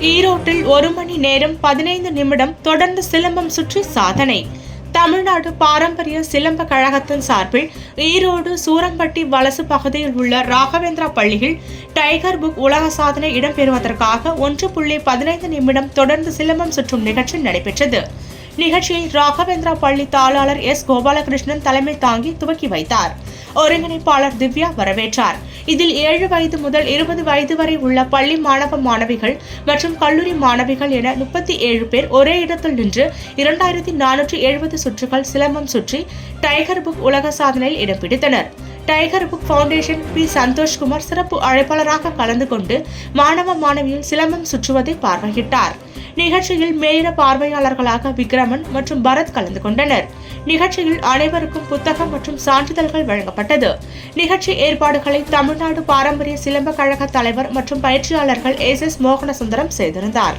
ஈரோட்டில் ஒரு மணி நேரம் பதினைந்து நிமிடம் தொடர்ந்து சிலம்பம் சுற்றி சாதனை. தமிழ்நாடு பாரம்பரிய சிலம்ப கழகத்தின் சார்பில் ஈரோடு சூரம்பட்டி வலசு பகுதியில் உள்ள ராகவேந்திரா பள்ளியில் டைகர் புக் உலக சாதனை இடம்பெறுவதற்காக ஒன்று புள்ளி பதினைந்து நிமிடம் தொடர்ந்து சிலம்பம் சுற்றும் நிகழ்ச்சி நடைபெற்றது. நிகழ்ச்சியை ராகவேந்திரா பள்ளி தாளாளர் எஸ். கோபாலகிருஷ்ணன் தலைமை தாங்கி துவக்கி வைத்தார். ஒருங்கிணைப்பாளர் திவ்யா வரவேற்றார். இதில் ஏழு வயது முதல் இருபது வயது வரை உள்ள பள்ளி மாணவ மாணவிகள் மற்றும் கல்லூரி மாணவிகள் என முப்பத்தி ஏழு பேர் ஒரே இடத்தில் நின்று இரண்டாயிரத்தி நானூற்றி எழுபது சுற்றுகள் சிலம்பம் சுற்றி டைகர் புக் உலக சாதனையில் இடம் பிடித்தனர். Tiger book foundation P. Santhoshkumar சிறப்பு அழைப்பாளராக கலந்து கொண்டு மாணவ மாணவியில் சிலம்பம் சுற்றுவதை பார்வையிட்டார். நிகழ்ச்சியில் மேயர பார்வையாளர்களாக விக்ரமன் மற்றும் பரத் கலந்து கொண்டனர். நிகழ்ச்சியில் அனைவருக்கும் புத்தகம் மற்றும் சான்றிதழ்கள் வழங்கப்பட்டது. நிகழ்ச்சி ஏற்பாடுகளை தமிழ்நாடு பாரம்பரிய சிலம்ப கழக தலைவர் மற்றும் பயிற்சியாளர்கள் எஸ் எஸ் மோகனசுந்தரம் செய்திருந்தார்.